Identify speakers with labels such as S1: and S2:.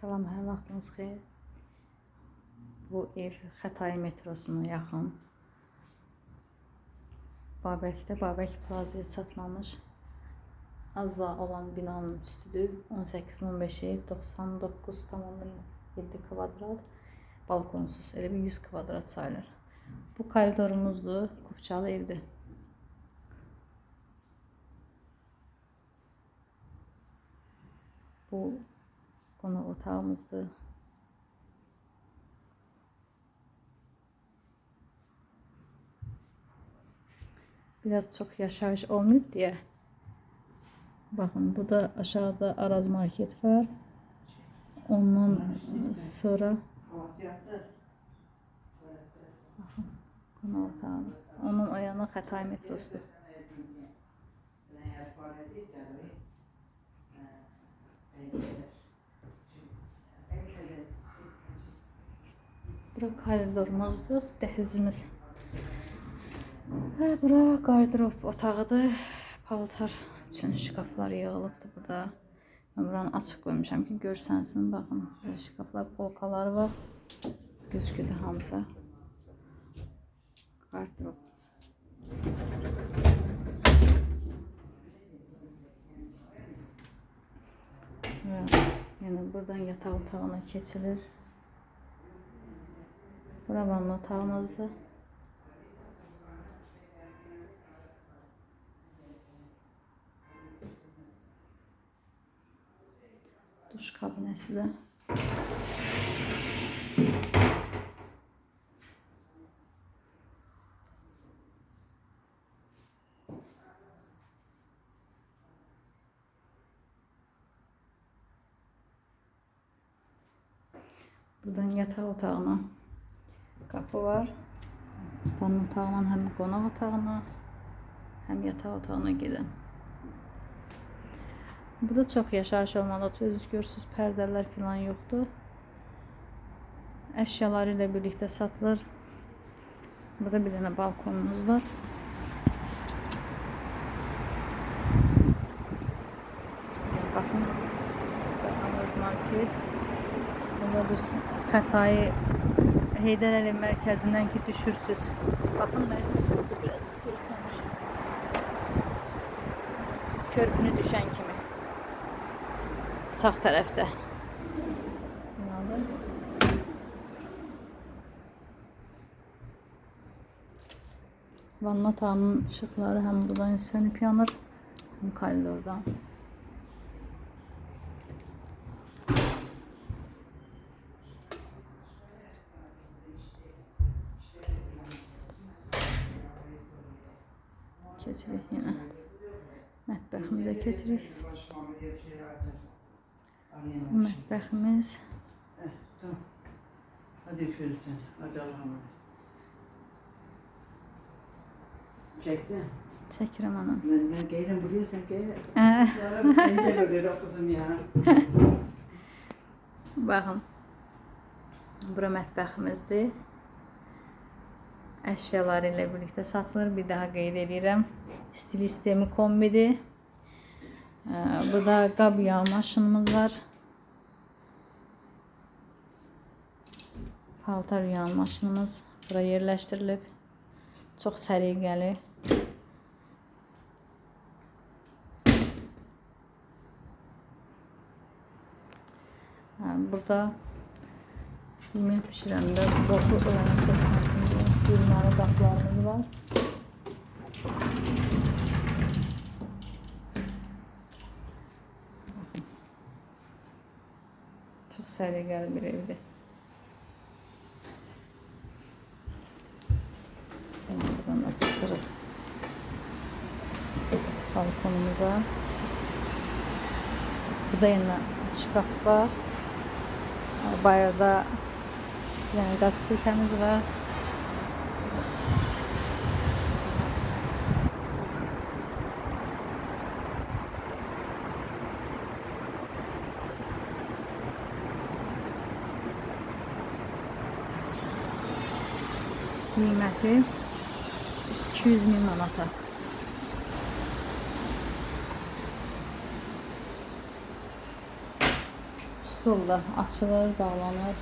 S1: Salam, hər vaxtınız xeyir. Bu ev Xətai metrosuna yaxın. Babəkdə Babək plazaya çatmamış az daha olan binanın üstüdür. 18-15-i 99,7 kvadrat. Balkonsuz. Elə bir 100 kvadrat sayılır. Bu koridorumuzdur. Kupçalı evdir. Bu qonaq otağımızdır. Biraz çok yaşayış olmuyor diye. Bakın burada aşağıda Araz Market var. Ondan sonra qonaq otağı. Onun o yana Xətai Bura koridorumuzdur, dəhlizimiz. Hə, bura qardırop otağıdır. Paltar üçün şkaflar yığılıbdır burada. Mən buranı açıq qoymuşam ki, görsənsin. Baxın, burada şkaflar, polkaları var. Güzgüdür hamısı. Qardırop. Və yəni buradan yataq otağına keçilir. Bura vanna otağımızdır. Duş kabinesi de. Buradan yataq otağına kapı var. Vanna otağından hem qonaq otağına, hem yataq otağına gedən. Burada çox yaşayış olmalı. Özünüz görürsünüz, pərdələr falan yoxdur. Əşyaları ilə birlikdə satılır. Burada bir dənə balkonumuz var. Baxın, burada Araz Market. Burada da Xətai Heydər Əliyev mərkəzindən ki düşürsüz. Baxın mərkəzdə biraz görsənir. Körpünü düşən kimi. Sağ. Binadır. Vanna tağının ışıqları həm buradan sönüb yanır, həm koridordan. Keçirik yenə. Mətbəximizə keçirik. Mətbəximiz.
S2: Hadi seni. Hadi Allah'a emanet. Çekti.
S1: Çəkirəm onu.
S2: Ben, ben gelirim buraya sen gel. Sonra ben de öyle kızım ya.
S1: Baxın. Bura mətbəximizdir. Əşyaları ilə birlikdə satılır. Bir daha qeyd edirəm. Stil sistemi kombidir. Ee, Burada qab yağ maşınımız var. Paltar yağ maşınımız bura yerləşdirilib. Çox səliqəli. Hə, Burada yemək bişirəndə boku olana keçməsin deyə sıyırmalı qaplarımız var. Çox səliqəli bir evdir. Yəni buradan da çıxırıq balkonumuza. Burada yenə şkaf var. Bayırda yəni qaz plitəmiz var. Qiyməti 200 min manata. stol da açılır, bağlanır.